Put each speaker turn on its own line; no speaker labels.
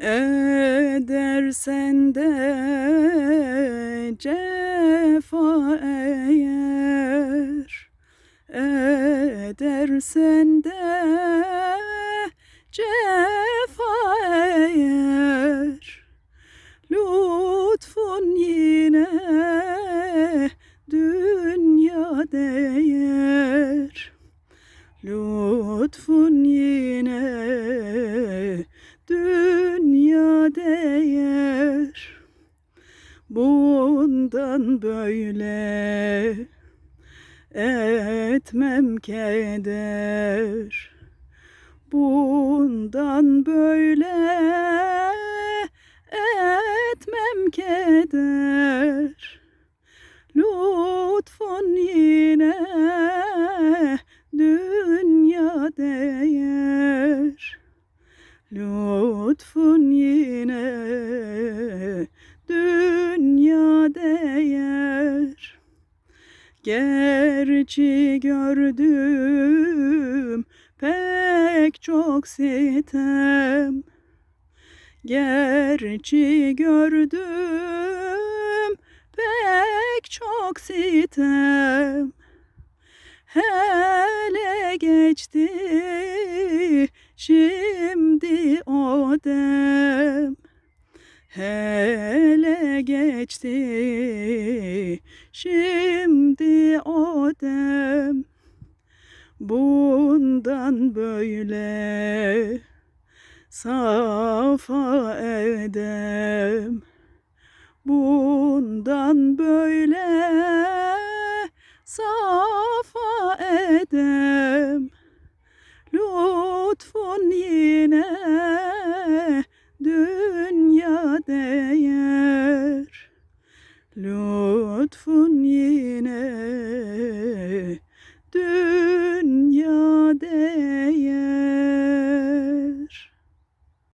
Edersen de cefa eğer. Edersen de cefa eğer. Lütfun yine dünya değer. Lütfun yine Bundan böyle etmem keder. Bundan böyle etmem keder. Lütfun yine dünya değer. Lütfun yine dünya Gerçi gördüm pek çok sitem. Gerçi gördüm pek çok sitem. Hele geçti şimdi o dem. Hele geçti. Şimdi o dem Bundan böyle safa edem. Bundan böyle safa edem